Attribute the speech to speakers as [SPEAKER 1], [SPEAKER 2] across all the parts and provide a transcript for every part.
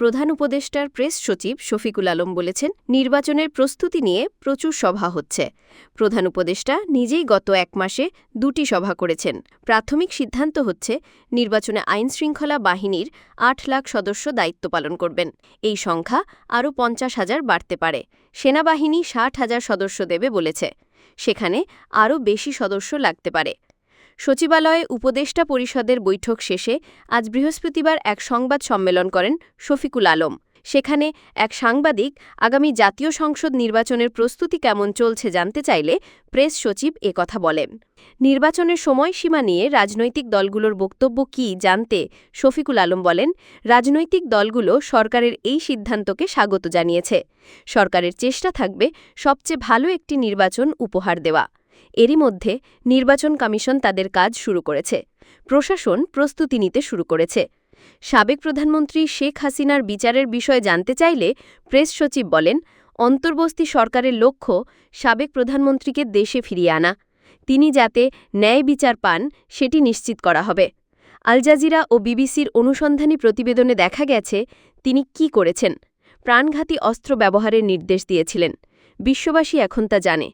[SPEAKER 1] প্রধান উপদেষ্টার প্রেস সচিব শফিকুল আলম বলেছেন, নির্বাচনের প্রস্তুতি নিয়ে প্রচুর সভা হচ্ছে। প্রধান উপদেষ্টা নিজেই গত এক মাসে দুটি সভা করেছেন। প্রাথমিক সিদ্ধান্ত হচ্ছে, নির্বাচনে আইনশৃঙ্খলা বাহিনীর আট লাখ সদস্য দায়িত্ব পালন করবেন। এই সংখ্যা আরও পঞ্চাশ হাজার বাড়তে পারে। সেনাবাহিনী ষাট হাজার সদস্য দেবে বলেছে। সেখানে আরও বেশি সদস্য লাগতে পারে। সচিবালয়ে উপদেষ্টা পরিষদের বৈঠক শেষে আজ বৃহস্পতিবার এক সংবাদ সম্মেলন করেন শফিকুল আলম। সেখানে এক সাংবাদিক, আগামী জাতীয় সংসদ নির্বাচনের প্রস্তুতি কেমন চলছে জানতে চাইলে প্রেস সচিব এ কথা বলেন। নির্বাচনের সময়সীমা নিয়ে রাজনৈতিক দলগুলোর বক্তব্য কী জানতে শফিকুল আলম বলেন, রাজনৈতিক দলগুলো সরকারের এই সিদ্ধান্তকে স্বাগত জানিয়েছে। সরকারের চেষ্টা থাকবে সবচেয়ে ভালো একটি নির্বাচন উপহার দেওয়া। এরই মধ্যে নির্বাচন কমিশন তাদের কাজ শুরু করেছে, প্রশাসন প্রস্তুতি নিতে শুরু করেছে। সাবেক প্রধানমন্ত্রী শেখ হাসিনার বিচারের বিষয়ে জানতে চাইলে প্রেস সচিব বলেন অন্তর্বস্তি সরকারের লক্ষ্য সাবেক প্রধানমন্ত্রীকে দেশে ফিরিয়ে আনা। তিনি যাতে ন্যায় বিচার পান, সেটি নিশ্চিত করা হবে। আল জাজিরা ও বিবিসির অনুসন্ধানী প্রতিবেদনে দেখা গেছে, তিনি কি করেছেন। প্রাণঘাতী অস্ত্র ব্যবহারের নির্দেশ দিয়েছিলেন। বিশ্ববাসী এখন তা জানে।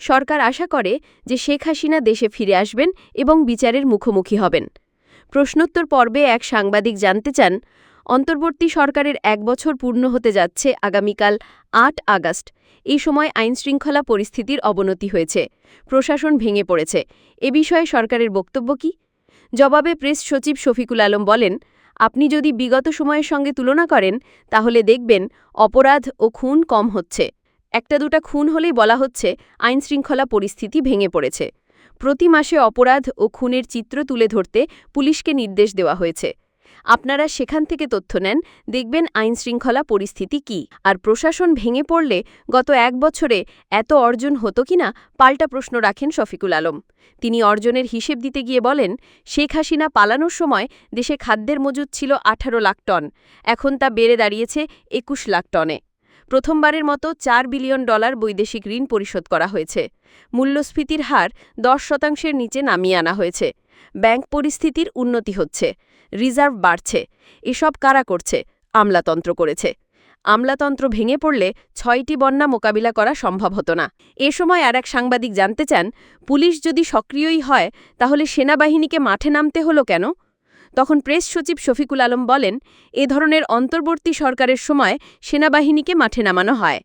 [SPEAKER 1] সরকার আশা করে যে শেখ হাসিনা দেশে ফিরে আসবেন এবং বিচারের মুখোমুখি হবেন। প্রশ্নোত্তর পর্বে এক সাংবাদিক জানতে চান, অন্তর্বর্তী সরকারের এক বছর পূর্ণ হতে যাচ্ছে আগামীকাল আট আগস্ট। এই সময় আইনশৃঙ্খলা পরিস্থিতির অবনতি হয়েছে। প্রশাসন ভেঙে পড়েছে। এ বিষয়ে সরকারের বক্তব্য কি? জবাবে প্রেস সচিব শফিকুল আলম বলেন, আপনি যদি বিগত সময়ের সঙ্গে তুলনা করেন, তাহলে দেখবেন অপরাধ ও খুন কম হচ্ছে। একটা দুটা খুন হলেই বলা হচ্ছে আইনশৃঙ্খলা পরিস্থিতি ভেঙে পড়েছে। প্রতি মাসে অপরাধ ও খুনের চিত্র তুলে ধরতে পুলিশকে নির্দেশ দেওয়া হয়েছে। আপনারা সেখান থেকে তথ্য নেন, দেখবেন আইনশৃঙ্খলা পরিস্থিতি কি। আর প্রশাসন ভেঙে পড়লে গত এক বছরে এত অর্জন হতো কিনা পাল্টা প্রশ্ন রাখেন শফিকুল আলম। তিনি অর্জনের হিসেব দিতে গিয়ে বলেন, শেখ হাসিনা পালানোর সময় দেশে খাদ্যের মজুদ ছিল আঠারো লাখ টন, এখন তা বেড়ে দাঁড়িয়েছে একুশ লাখ টনে। প্রথমবারের মতো চার বিলিয়ন ডলার বৈদেশিক ঋণ পরিশোধ করা হয়েছে। মূল্যস্ফীতির হার দশ শতাংশের নিচে নামিয়ে আনা হয়েছে। ব্যাংক পরিস্থিতির উন্নতি হচ্ছে। রিজার্ভ বাড়ছে। এসব কারা করছে? আমলাতন্ত্র করেছে। আমলাতন্ত্র ভেঙে পড়লে ছয়টি বন্যা মোকাবিলা করা সম্ভব হতো না। এ সময় আর এক সাংবাদিক জানতে চান, পুলিশ যদি সক্রিয়ই হয়, তাহলে সেনাবাহিনীকে মাঠে নামতে হলো কেন? তখন প্রেস সচিব শফিকুল আলম বলেন, এ ধরনের অন্তর্বর্তী সরকারের সময় সেনাবাহিনীকে মাঠে নামানো হয়।